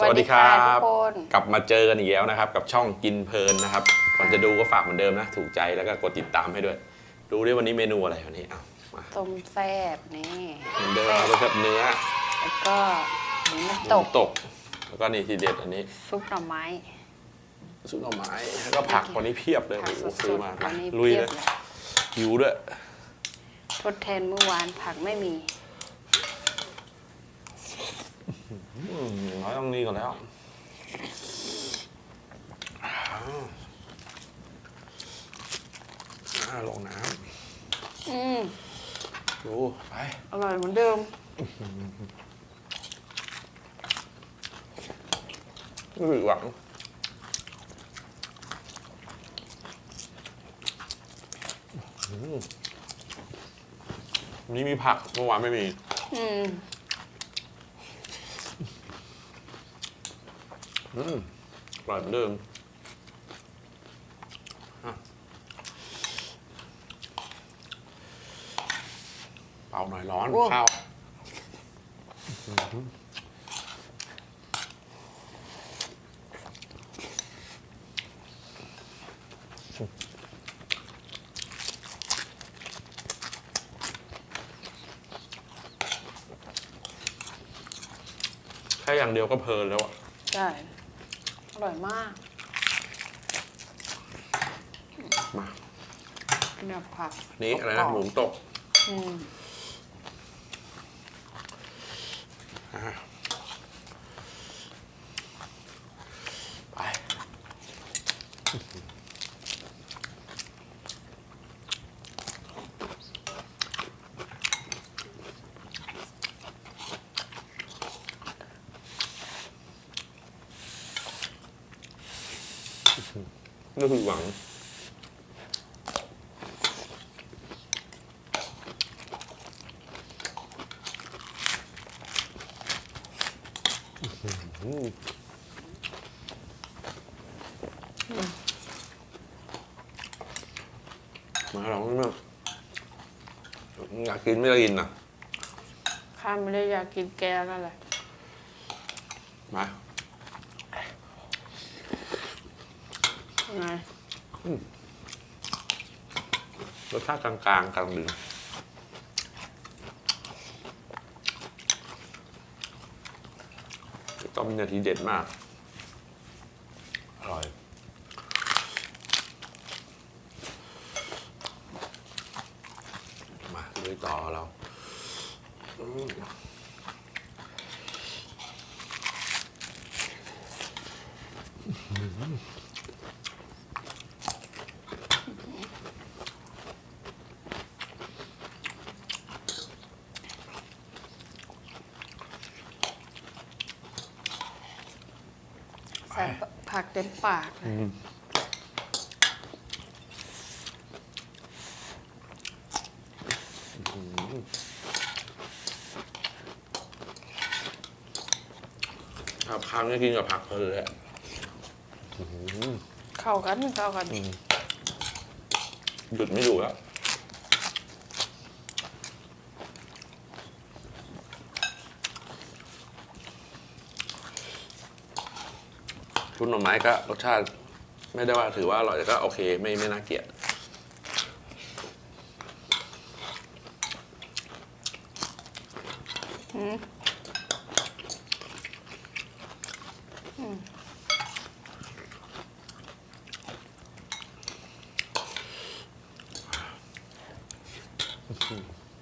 สวัสดีครับ ทุกคน กลับมาเจอกันอีกแล้วนะครับ กับช่องกินเพลินนะครับ ก่อนจะดูก็ฝากเหมือนเดิมนะ ถูกใจแล้วก็กดติดตามให้ด้วย ดูด้วยวันนี้เมนูอะไรวันนี้อ้าวมาต้มแซ่บนี่เหมือนเดิมเอาไปครับเนื้อแล้วก็หมูน้ำตตกกตก แล้วก็นี่ทีเด็ดอันนี้ ซุปหน่อไม้ ซุปหน่อไม้แล้วก็ผักวันนี้เพียบเลยผัโอ้กโหสซื้อดมาๆวันนี้ลุยเพียเลบยเลยหิวด้วย ทดแทนเมื่อวานผักไม่มี อืมน้อยต้องนี่ก่อนแล้วอ้าวอ่าลงน้อืมำดูไป อร่อยเหมือนเดิม ไม่ผิดหวังอืมวันนี้มีผักเมื่อวานไม่มี อืม อืมอร่อยเหมือนเดิมอะเป่าหน่อยร้อนข้าวแค่อย่างเดียวก็เพลินแล้วอะใช่ อร่อยมากมาเนี่ยผักนี่อะไรนะหมูตกอืมอะไป ไม่ผิดหวัง มาลองนี่อยากกินไม่ได้กินนะข้าไม่ได้อยากกินแกนั่นแหละ มา ไงรสชาติกลางๆกลางกลางดึงต้มเนี่ยทีเด็ดมาก อร่อย มาลุยต่อเราอืมไป ใส่ผักเต็มปากเลยครับครั้งนี้กินกับผักเพลินเลยอะเข้ากันเข้ากัน หยุดไม่อยู่แล้ว ชุดหน่อไม้ก็รสชาติ ไม่ได้ว่าถือว่าอร่อยแต่ก็โอเค ไม่ไม่น่าเกลียดอืมอืม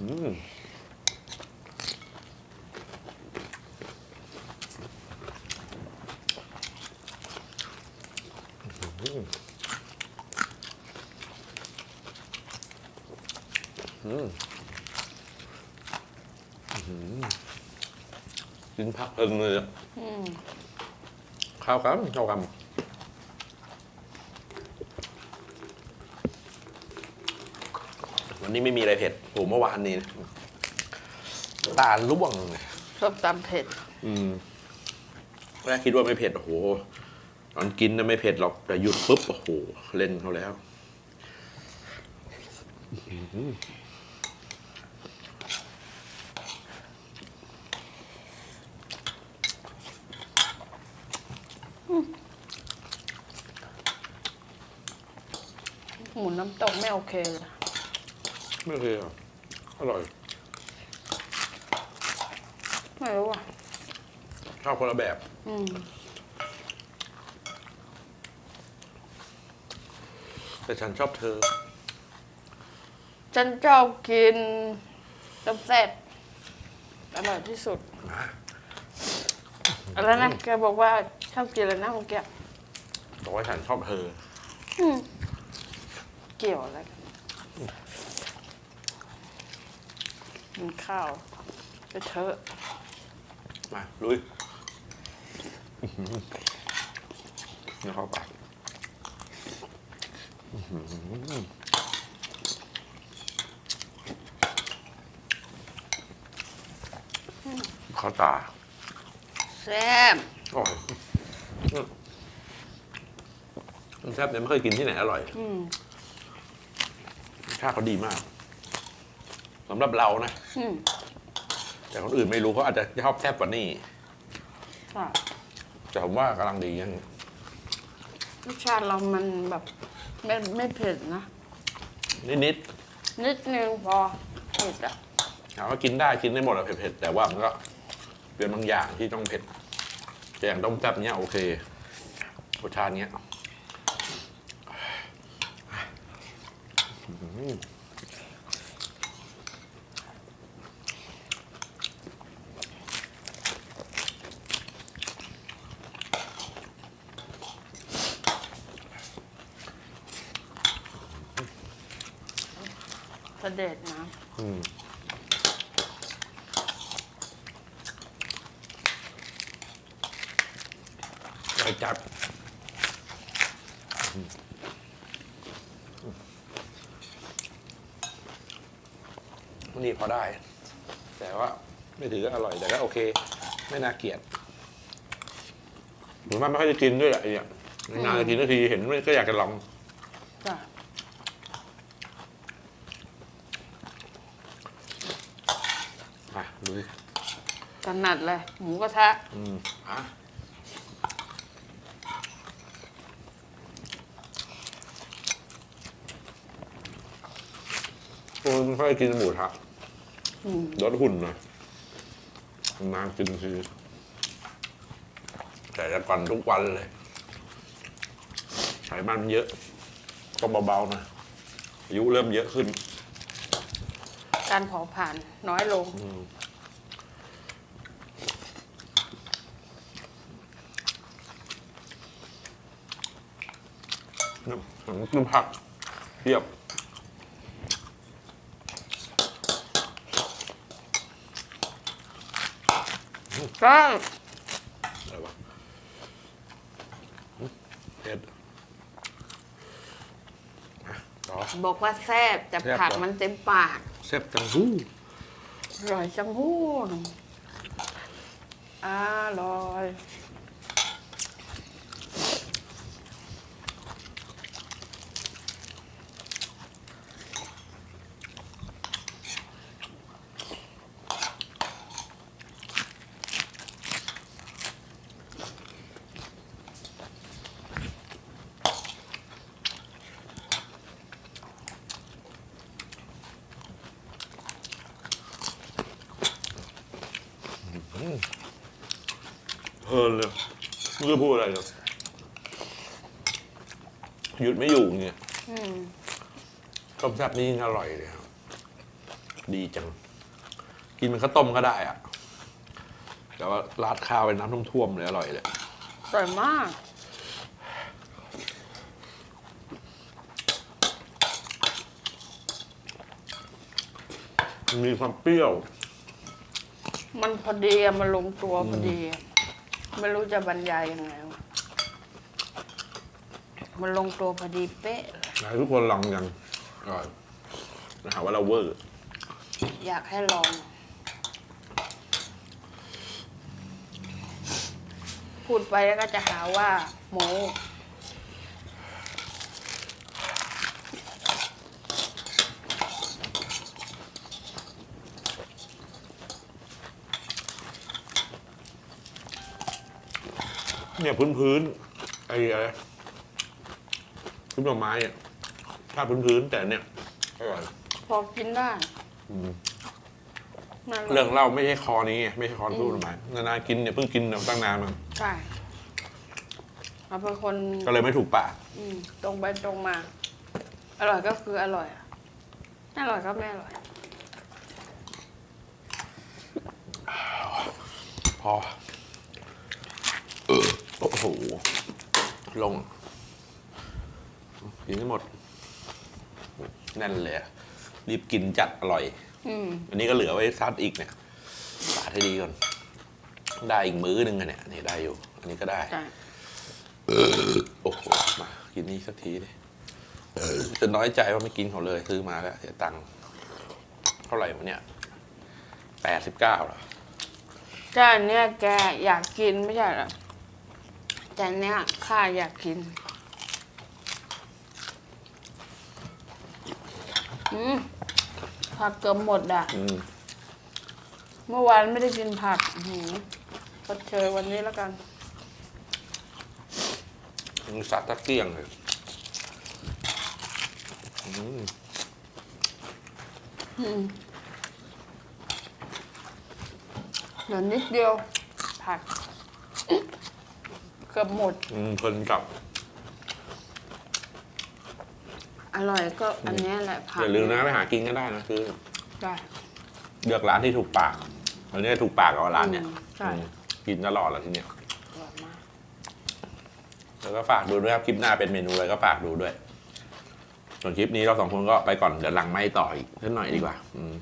อืมอืมอืมกิน ผักเพลินเลยอะอืมข้าวกันข้าวกันวันนี้ไม่มีอะไรเผ็ดโหเมื่อวานนี้ตาล่วงเลย ส้มตำเผ็ด อืมแรกคิดว่าไม่เผ็ดโอ้โหตอนกินน่ะไม่เผ็ดหรอกแต่หยุดปุ๊บโอ้โหเล่นเขาแล้วหมู น้ำตกไม่โอเคเลยไม่เคยอะอร่อยไม่รู้อะชอบคนละแบบ อืมแต่ฉันชอบเธอ ฉันชอบกินต้มแซ่บอร่อยที่สุดมาอะไรนะแกบอกว่าชอบกินอะไรนะเมื่อกี้บอกว่าฉันชอบเธอ เกี่ยวอะไรกันกินข้าวไปเถอะมาลุยอื้อหือเดี๋ยวเข้าปากอื้อหือข้าวตาแซ่บอร่อยอืมมันแซ่บเนี่ยไม่เคยกินที่ไหนอร่อย อืมรส ชาติเขาดีมากสำหรับเรานะ อืมแต่คนอื่นไม่รู้เขาอาจจะชอบแซ่บกว่านี้ค่ะแต่ผมว่ากำลังดียังรสชาติเรามันแบบไม่ไม่เผ็ดนะ นิดนิดนึงพอเผ็ดอะๆถามว่ากินได้กินได้หมดอะเผ็ดๆแต่ว่ามันก็เป็นบางอย่างที่ต้องเผ็ดแต่อย่างต้มแซ่บเนี้ยโอเครสชาติเนี้ยอื้อหือ เสด็จนะอืมอร่อจัด อืม นี่พอได้ แต่ว่าไม่ถือว่าอร่อยแต่ก็โอเค ไม่น่าเกลียดหรือมันไม่ค่อยได้กินด้วยแหละไอ้เนี่ยนานๆจะกินทีเห็นก็อยากจะลองจ้ะมาดูดิถนัดเลย หมูกระทะอืมอะโอ้ยไม่ค่อยกินหมูทะอืม ลดหุ่นหน่อยนานกินทีแต่จะก่อนทุกวันเลยไขมันเยอะ ก็เบาๆหนะอายุเริ่มเยอะขึ้น การเผาผ่านน้อยลง น้ำน้ำผักเทียบ ก็อะไรวะอืมเผ็ดอะต่อบอกว่าแซ่บแต่แซ่บผักเหรอมันเต็มปากแซ่บจังหู้อร่อยจังหู้อร่อย รู้จะพูดอะไรเลยหยุดไม่อยู่เนี่ยอืมต้มแซ่บนี่ยิ่งอร่อยเลยครับ ดีจัง กินเป็นข้าวต้มก็ได้อะแต่ว่าราดข้าวเป็นน้ำท่วมๆเลยอร่อยเลยอร่อยมากมันมีความเปรี้ยว มันพอดีอะมันลงตัวพอดีอะ ไม่รู้จะบรรยายยังไงวะมันลงตัวพอดีเป๊ะเลยนะทุกคนลองยังอร่อยนะหาว่าเราเวอร์ อยากให้ลอง พูดไปแล้วก็จะหาว่าโม เนี่ยพื้นพื้นๆไอ้อะไรพื้นดอกไม้อะชาติพื้นๆแต่เนี่ยอร่อยพอกินได้อืมนั่นแหละเรื่องเล่าไม่ใช่คอนี้ไงไม่ใช่คอทูตหมายนานๆกินเนี่ยเพิ่งกินเนี่ยตั้งนานมันใช่เราเป็นคนก็เลยไม่ถูกปากอืมตรงไปตรงมา อร่อยก็คืออร่อยอะไม่อร่อยก็ไม่อร่อย พอเออ โอ้โห ลงกินให้หมด แน่นเลยอะรีบกินจัดอร่อย อืม อันนี้ก็เหลือไว้ซัดอีกเนี่ยสาดให้ดีก่อน ได้อีกมื้อหนึ่งอะเนี่ยนี่ได้อยู่ อันนี้ก็ได้ใช่โอ้โห มา กินนี่สักทีเลยจะน้อยใจว่าไม่กินเขาเลยซื้อมาแล้วเสียตังค์เท่าไหร่วะเนี่ยแปดสิบเก้าหรอ แต่อันเนี้ยแกอยากกินไม่ใช่เหรอ แต่อันเนี้ยข้าอยากกิน อืมผักเกือบหมดอะ อืมเมื่อวานไม่ได้กินผักอื้อหือก็เจอวันนี้แล้วกันมีสัตว์ตะเกียงเลยอืมอืมเหลือนิดเดียวผัก เกือบหมด อืมเพลินกับ อร่อยก็อันเนี้ยแหละผักอย่าลืมนะไปหากินก็ได้นะคือได้เลือกร้านที่ถูกปากอันนี้ถูกปากกับร้านเนี่ยอืมใช่ อืมกินตลอดแหละทีเนี้ยอร่อยมาก แล้วก็ฝากดูด้วยครับคลิปหน้าเป็นเมนูอะไรก็ฝากดูด้วย ส่วนคลิปนี้เราสองคนก็ไปก่อนเดี๋ยวหลังไม่ต่ออีกนิดหน่อยดีกว่า อืม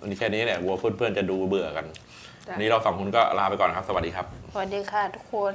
วันนี้แค่นี้แหละวัวเพื่อนๆจะดูเบื่อกันจ้ะ วันนี้เราสองคนก็ลาไปก่อนครับ สวัสดีครับ สวัสดีค่ะทุกคน